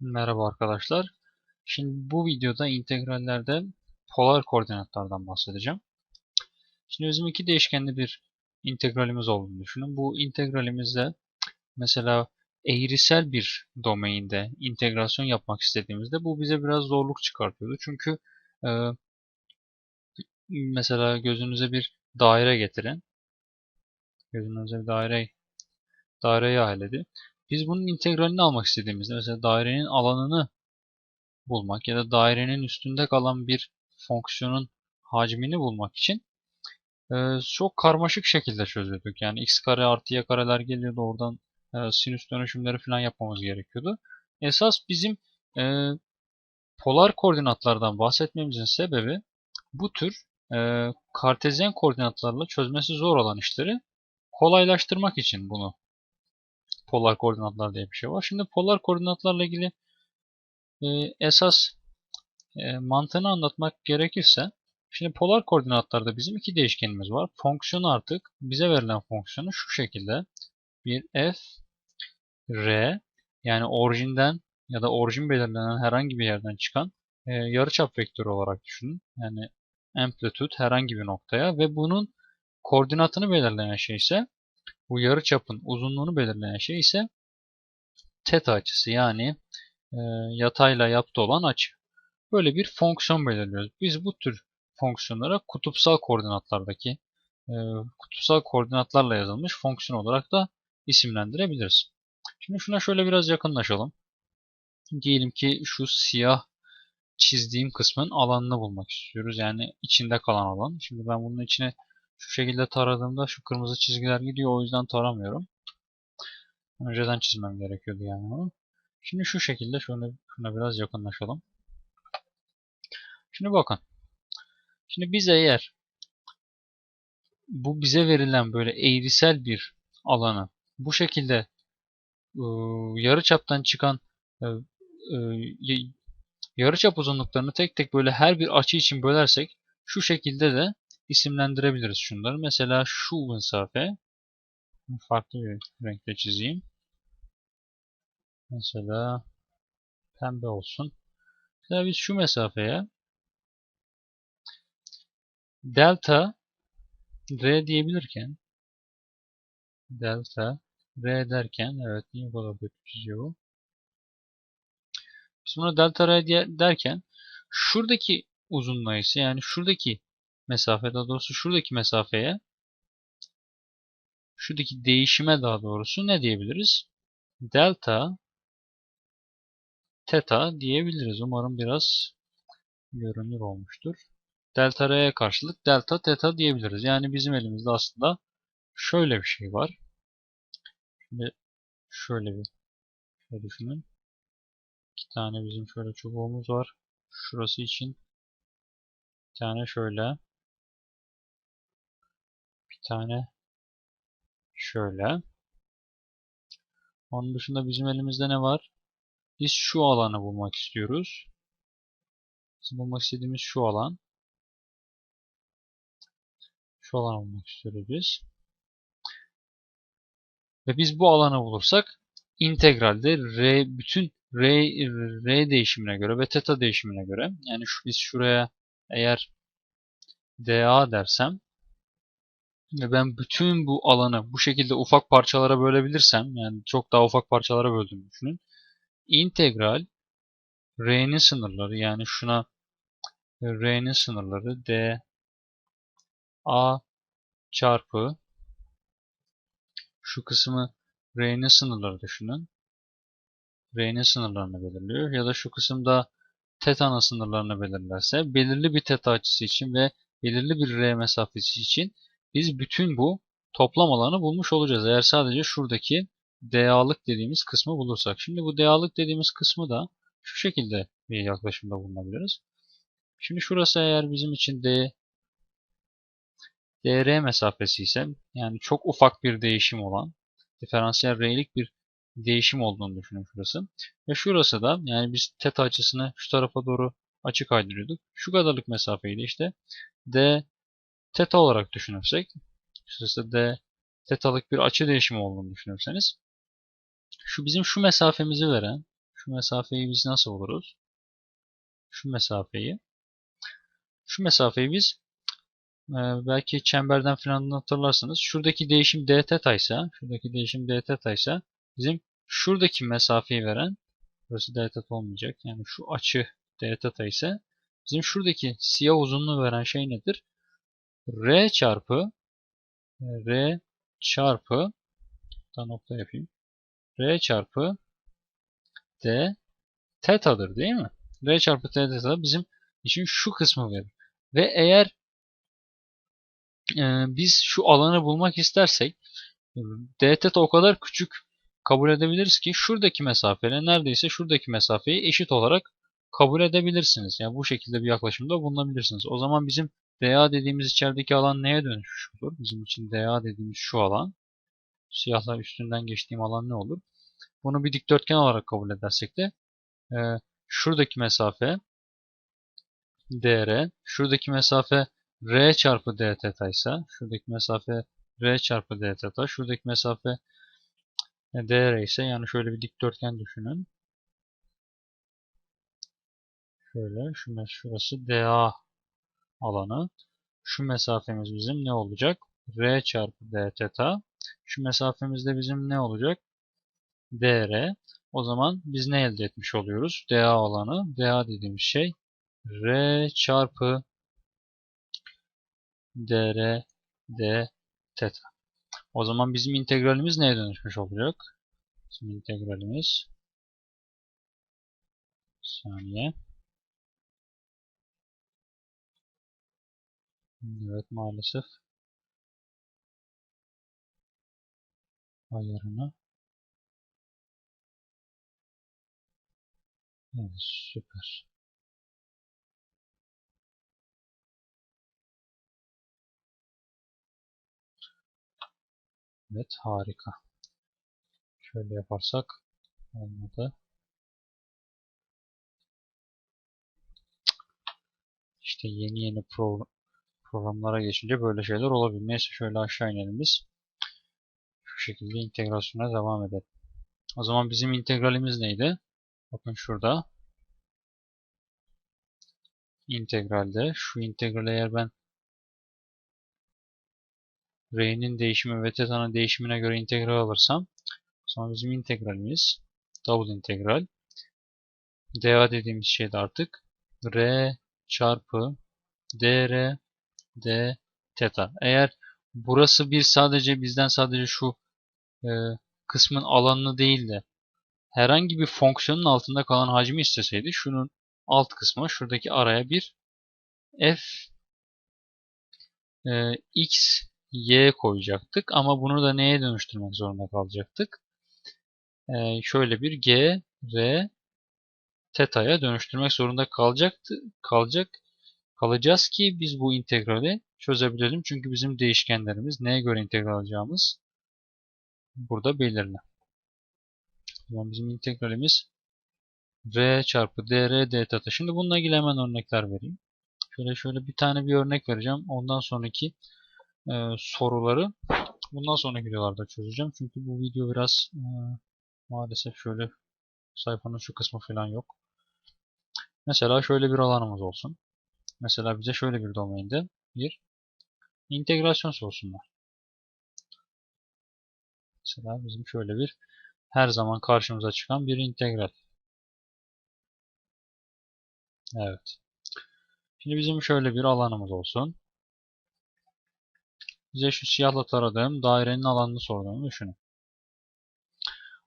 Merhaba arkadaşlar. Şimdi bu videoda integrallerde polar koordinatlardan bahsedeceğim. Şimdi bizim iki değişkenli bir integralimiz olduğunu düşünün. Bu integralimizde mesela eğrisel bir domainde integrasyon yapmak istediğimizde bu bize biraz zorluk çıkartıyordu. Çünkü e, mesela gözünüze bir daire getirin. Gözünüze bir daire daireyi hayal edin. Biz bunun integralini almak istediğimizde mesela dairenin alanını bulmak ya da dairenin üstünde kalan bir fonksiyonun hacmini bulmak için e, çok karmaşık şekilde çözüyorduk. Yani x kare artı y kareler geliyordu oradan e, sinüs dönüşümleri falan yapmamız gerekiyordu. Esas bizim e, polar koordinatlardan bahsetmemizin sebebi bu tür e, kartezyen koordinatlarla çözmesi zor olan işleri kolaylaştırmak için bunu polar koordinatlar diye bir şey var. Şimdi polar koordinatlarla ilgili e, esas e, mantığını anlatmak gerekirse şimdi polar koordinatlarda bizim iki değişkenimiz var. Fonksiyonu artık bize verilen fonksiyonu şu şekilde bir f r yani orijinden ya da orijin belirlenen herhangi bir yerden çıkan e, yarıçap vektörü olarak düşünün. Yani amplitude herhangi bir noktaya ve bunun koordinatını belirleyen şey ise bu yarıçapın uzunluğunu belirleyen şey ise teta açısı yani e, yatayla yaptı olan açı. Böyle bir fonksiyon belirliyoruz. Biz bu tür fonksiyonlara kutupsal koordinatlardaki e, kutupsal koordinatlarla yazılmış fonksiyon olarak da isimlendirebiliriz. Şimdi şuna şöyle biraz yakınlaşalım. Diyelim ki şu siyah çizdiğim kısmın alanını bulmak istiyoruz. Yani içinde kalan alan. Şimdi ben bunun içine şu şekilde taradığımda şu kırmızı çizgiler gidiyor. O yüzden taramıyorum. Önceden çizmem gerekiyordu yani onu. Şimdi şu şekilde şöyle şuna biraz yakınlaşalım. Şimdi bakın. Şimdi biz eğer bu bize verilen böyle eğrisel bir alanı bu şekilde ıı, yarı çaptan çıkan ıı, ıı, yarı çap uzunluklarını tek tek böyle her bir açı için bölersek şu şekilde de isimlendirebiliriz şunları. Mesela şu mesafe farklı bir renkte çizeyim. Mesela pembe olsun. Mesela biz şu mesafeye delta r diyebilirken delta r derken evet niye bu kadar kötü çiziyor bu? Biz buna delta r derken şuradaki uzunluğu ise yani şuradaki mesafe daha doğrusu şuradaki mesafeye şuradaki değişime daha doğrusu ne diyebiliriz? Delta theta diyebiliriz. Umarım biraz görünür olmuştur. Delta R'ye karşılık delta theta diyebiliriz. Yani bizim elimizde aslında şöyle bir şey var. Şimdi şöyle bir şey düşünün. İki tane bizim şöyle çubuğumuz var. Şurası için bir tane şöyle tane şöyle. Onun dışında bizim elimizde ne var? Biz şu alanı bulmak istiyoruz. Bizim bulmak istediğimiz şu alan. Şu alanı bulmak istiyoruz biz. Ve biz bu alanı bulursak integralde r bütün r, r değişimine göre ve theta değişimine göre yani şu, biz şuraya eğer dA dersem ben bütün bu alanı bu şekilde ufak parçalara bölebilirsem yani çok daha ufak parçalara böldüğümü düşünün. İntegral r'nin sınırları yani şuna r'nin sınırları d a çarpı şu kısmı r'nin sınırları düşünün. r'nin sınırlarını belirliyor ya da şu kısımda teta'nın sınırlarını belirlerse belirli bir teta açısı için ve belirli bir r mesafesi için biz bütün bu toplam alanı bulmuş olacağız. Eğer sadece şuradaki dA'lık dediğimiz kısmı bulursak. Şimdi bu dA'lık dediğimiz kısmı da şu şekilde bir yaklaşımda bulunabiliriz. Şimdi şurası eğer bizim için D dr mesafesi ise yani çok ufak bir değişim olan diferansiyel r'lik bir değişim olduğunu düşünün şurası. Ve şurası da yani biz teta açısını şu tarafa doğru açı kaydırıyorduk. Şu kadarlık mesafeyi işte d teta olarak düşünürsek şurası d tetalık bir açı değişimi olduğunu düşünürseniz şu bizim şu mesafemizi veren Şu mesafeyi biz nasıl buluruz? Şu mesafeyi. Şu mesafeyi biz e, belki çemberden falan hatırlarsınız. Şuradaki değişim d theta ise, şuradaki değişim d theta ise bizim şuradaki mesafeyi veren burası d theta olmayacak. Yani şu açı d theta ise bizim şuradaki siyah uzunluğu veren şey nedir? R çarpı r çarpı da nokta yapayım. r çarpı d teta'dır değil mi? r çarpı d teta bizim için şu kısmı verir. Ve eğer e, biz şu alanı bulmak istersek d teta o kadar küçük kabul edebiliriz ki şuradaki mesafeyle neredeyse şuradaki mesafeyi eşit olarak kabul edebilirsiniz. Yani bu şekilde bir yaklaşımda bulunabilirsiniz. O zaman bizim dA dediğimiz içerideki alan neye dönüşmüş olur? Bizim için dA dediğimiz şu alan. Siyahlar üstünden geçtiğim alan ne olur? Bunu bir dikdörtgen olarak kabul edersek de e, şuradaki mesafe dr, şuradaki mesafe r çarpı d theta ise, şuradaki mesafe r çarpı d theta, şuradaki mesafe dr ise yani şöyle bir dikdörtgen düşünün. Şöyle, şu şurası dA alanı. Şu mesafemiz bizim ne olacak? R çarpı d theta. Şu mesafemiz de bizim ne olacak? dr. O zaman biz ne elde etmiş oluyoruz? dA alanı. dA dediğimiz şey R çarpı dr d theta. O zaman bizim integralimiz neye dönüşmüş olacak? Bizim integralimiz saniye. Evet maalesef ayarını Evet süper. Evet harika. Şöyle yaparsak olmadı. İşte yeni yeni program programlara geçince böyle şeyler olabilir. Neyse şöyle aşağı inelim biz. Şu şekilde integrasyona devam edelim. O zaman bizim integralimiz neydi? Bakın şurada. İntegralde. Şu integrali eğer ben R'nin değişimi ve teta'nın değişimine göre integral alırsam sonra bizim integralimiz double integral dA dediğimiz şey de artık R çarpı dr d theta. Eğer burası bir sadece bizden sadece şu e, kısmın alanını değil de herhangi bir fonksiyonun altında kalan hacmi isteseydi şunun alt kısmı şuradaki araya bir f e, x y koyacaktık ama bunu da neye dönüştürmek zorunda kalacaktık? E, şöyle bir g r teta'ya dönüştürmek zorunda kalacaktı kalacak kalacağız ki biz bu integrali çözebilelim. Çünkü bizim değişkenlerimiz neye göre integral alacağımız burada belirli. O bizim integralimiz v çarpı dr d. Şimdi bununla ilgili hemen örnekler vereyim. Şöyle şöyle bir tane bir örnek vereceğim. Ondan sonraki e, soruları bundan sonraki videolarda çözeceğim. Çünkü bu video biraz e, maalesef şöyle sayfanın şu kısmı falan yok. Mesela şöyle bir alanımız olsun. Mesela bize şöyle bir domainde bir integrasyon sorsunlar. Mesela bizim şöyle bir her zaman karşımıza çıkan bir integral. Evet. Şimdi bizim şöyle bir alanımız olsun. Bize şu siyahla taradığım dairenin alanını sorduğunu düşünün.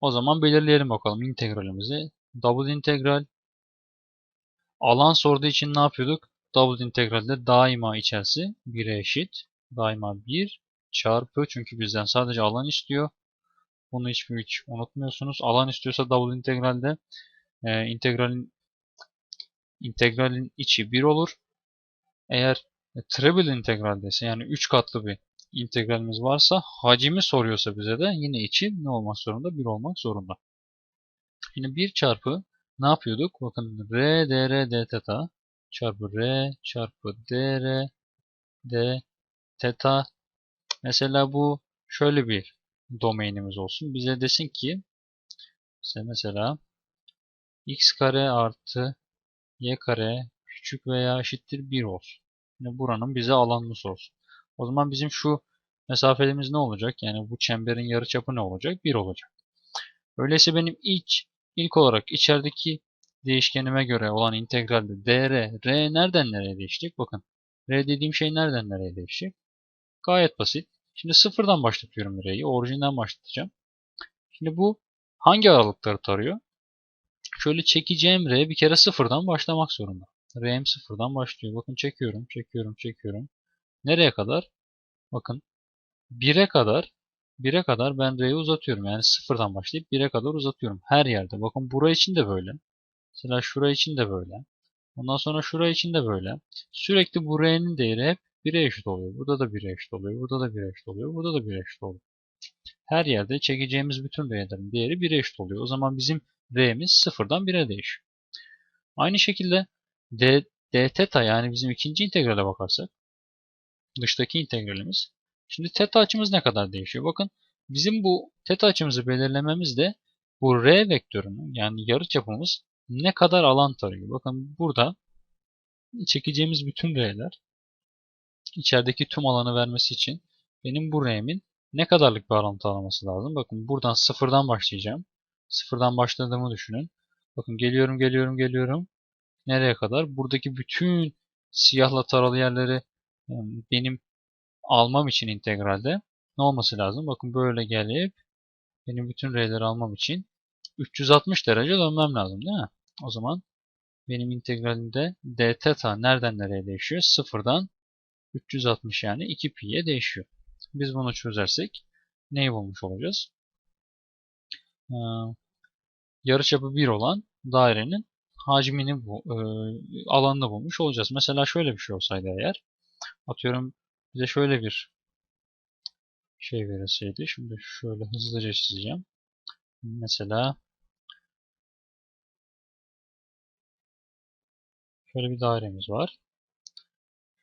O zaman belirleyelim bakalım integralimizi. Double integral. Alan sorduğu için ne yapıyorduk? Double integralde daima içerisi 1'e eşit. Daima 1 çarpı çünkü bizden sadece alan istiyor. Bunu hiçbir hiç unutmuyorsunuz. Alan istiyorsa double integralde e, integralin integralin içi 1 olur. Eğer e, triple integraldeyse yani 3 katlı bir integralimiz varsa hacimi soruyorsa bize de yine içi ne olmak zorunda? 1 olmak zorunda. Yine 1 çarpı ne yapıyorduk? Bakın r dr d theta çarpı r çarpı dr d theta. Mesela bu şöyle bir domainimiz olsun. Bize desin ki mesela x kare artı y kare küçük veya eşittir 1 olsun. Yani buranın bize alanını sorsun. O zaman bizim şu mesafelerimiz ne olacak? Yani bu çemberin yarıçapı ne olacak? 1 olacak. Öyleyse benim ilk ilk olarak içerideki değişkenime göre olan integralde dr, r nereden nereye değişecek? Bakın r dediğim şey nereden nereye değişecek? Gayet basit. Şimdi sıfırdan başlatıyorum r'yi. Orijinden başlatacağım. Şimdi bu hangi aralıkları tarıyor? Şöyle çekeceğim r bir kere sıfırdan başlamak zorunda. R'm sıfırdan başlıyor. Bakın çekiyorum, çekiyorum, çekiyorum. Nereye kadar? Bakın 1'e kadar 1'e kadar ben R'yi uzatıyorum. Yani sıfırdan başlayıp 1'e kadar uzatıyorum. Her yerde. Bakın buraya için de böyle. Mesela şuraya için de böyle. Ondan sonra şuraya için de böyle. Sürekli bu R'nin değeri hep 1'e eşit oluyor. Burada da 1'e eşit oluyor. Burada da 1'e eşit oluyor. Burada da 1'e eşit oluyor. Her yerde çekeceğimiz bütün R'lerin değeri 1'e eşit oluyor. O zaman bizim R'miz sıfırdan 1'e değişiyor. Aynı şekilde d, d teta yani bizim ikinci integrale bakarsak dıştaki integralimiz. Şimdi teta açımız ne kadar değişiyor? Bakın bizim bu teta açımızı belirlememiz de bu r vektörünün yani yarıçapımız ne kadar alan tarıyor. Bakın burada çekeceğimiz bütün r'ler içerideki tüm alanı vermesi için benim bu r'min ne kadarlık bir alan tanıması lazım? Bakın buradan sıfırdan başlayacağım. Sıfırdan başladığımı düşünün. Bakın geliyorum geliyorum geliyorum. Nereye kadar? Buradaki bütün siyahla taralı yerleri benim almam için integralde ne olması lazım? Bakın böyle gelip benim bütün r'leri almam için 360 derece dönmem lazım değil mi? O zaman benim integralimde d theta nereden nereye değişiyor? Sıfırdan 360 yani 2 pi'ye değişiyor. Biz bunu çözersek neyi bulmuş olacağız? Ee, yarıçapı 1 olan dairenin hacmini bu, e, alanını bulmuş olacağız. Mesela şöyle bir şey olsaydı eğer atıyorum bize şöyle bir şey verilseydi. Şimdi şöyle hızlıca çizeceğim. Mesela şöyle bir dairemiz var.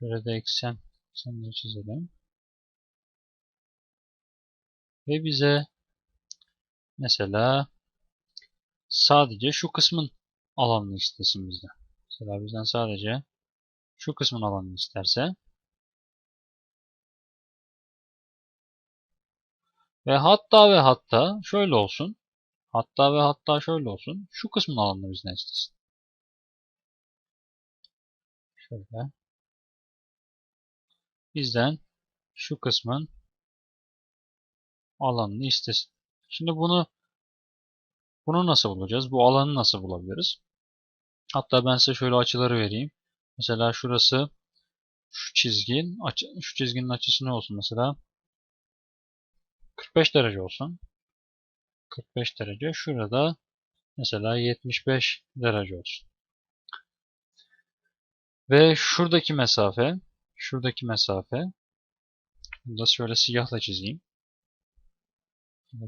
Şöyle de eksen eksenleri çizelim. Ve bize mesela sadece şu kısmın alanını istesin bizden. Mesela bizden sadece şu kısmın alanını isterse ve hatta ve hatta şöyle olsun. Hatta ve hatta şöyle olsun. Şu kısmın alanını bizden istesin. Şöyle. Bizden şu kısmın alanını istesin. Şimdi bunu bunu nasıl bulacağız? Bu alanı nasıl bulabiliriz? Hatta ben size şöyle açıları vereyim. Mesela şurası şu çizgin açı, şu çizginin açısı ne olsun mesela? 45 derece olsun. 45 derece. Şurada mesela 75 derece olsun. Ve şuradaki mesafe şuradaki mesafe bunu da şöyle siyahla çizeyim.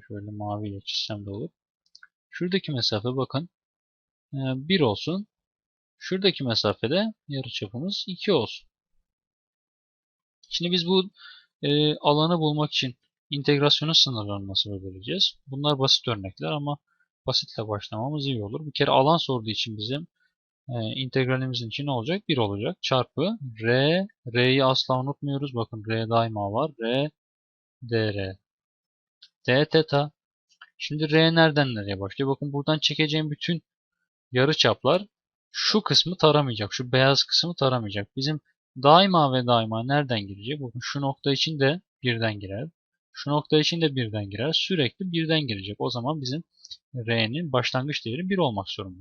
Şöyle maviyle çizsem de olur. Şuradaki mesafe bakın 1 e, olsun. Şuradaki mesafede yarıçapımız 2 olsun. Şimdi biz bu e, alanı bulmak için integrasyonun sınırlarını nasıl belirleyeceğiz? Bunlar basit örnekler ama basitle başlamamız iyi olur. Bir kere alan sorduğu için bizim e, integralimizin için ne olacak? 1 olacak. Çarpı r, r'yi asla unutmuyoruz. Bakın r daima var. r, dr. d teta. Şimdi r nereden nereye başlıyor? Bakın buradan çekeceğim bütün yarı çaplar şu kısmı taramayacak. Şu beyaz kısmı taramayacak. Bizim daima ve daima nereden girecek? Bakın şu nokta için de birden girer. Şu nokta için de birden girer. Sürekli birden girecek. O zaman bizim R'nin başlangıç değeri 1 olmak zorunda.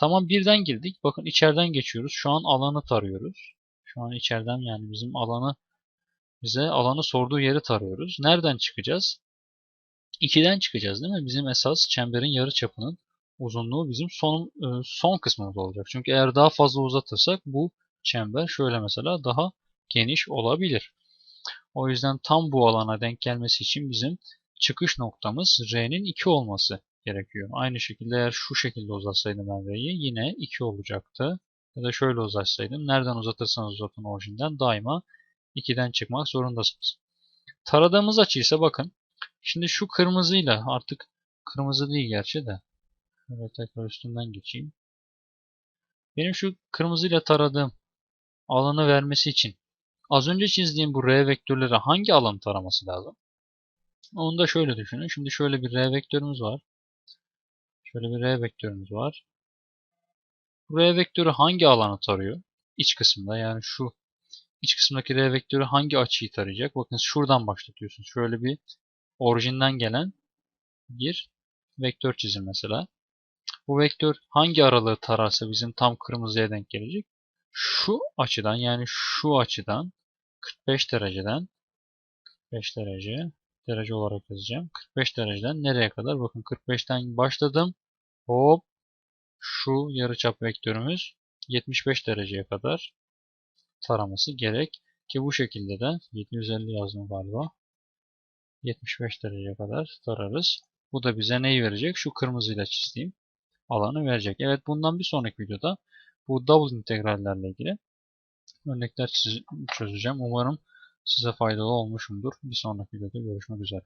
Tamam birden girdik. Bakın içeriden geçiyoruz. Şu an alanı tarıyoruz. Şu an içeriden yani bizim alanı bize alanı sorduğu yeri tarıyoruz. Nereden çıkacağız? 2'den çıkacağız değil mi? Bizim esas çemberin yarı çapının uzunluğu bizim son e, son kısmımız olacak. Çünkü eğer daha fazla uzatırsak bu çember şöyle mesela daha geniş olabilir. O yüzden tam bu alana denk gelmesi için bizim çıkış noktamız R'nin 2 olması gerekiyor. Aynı şekilde eğer şu şekilde uzatsaydım ben R'yi yine 2 olacaktı. Ya da şöyle uzatsaydım. Nereden uzatırsanız uzatın orijinden daima 2'den çıkmak zorundasınız. Taradığımız açı ise bakın. Şimdi şu kırmızıyla artık kırmızı değil gerçi de Şöyle tekrar üstünden geçeyim. Benim şu kırmızıyla taradığım alanı vermesi için az önce çizdiğim bu R vektörleri hangi alan taraması lazım? Onu da şöyle düşünün. Şimdi şöyle bir R vektörümüz var. Şöyle bir R vektörümüz var. Bu R vektörü hangi alanı tarıyor? İç kısımda yani şu iç kısımdaki R vektörü hangi açıyı tarayacak? Bakın şuradan başlatıyorsunuz. Şöyle bir orijinden gelen bir vektör çizin mesela. Bu vektör hangi aralığı tararsa bizim tam kırmızıya denk gelecek. Şu açıdan yani şu açıdan 45 dereceden 45 derece derece olarak yazacağım. 45 dereceden nereye kadar? Bakın 45'ten başladım. Hop şu yarıçap vektörümüz 75 dereceye kadar taraması gerek. Ki bu şekilde de 750 yazdım galiba. 75 dereceye kadar tararız. Bu da bize neyi verecek? Şu kırmızıyla çizdiğim alanı verecek. Evet bundan bir sonraki videoda bu double integrallerle ilgili örnekler çözeceğim. Umarım size faydalı olmuşumdur. Bir sonraki videoda görüşmek üzere.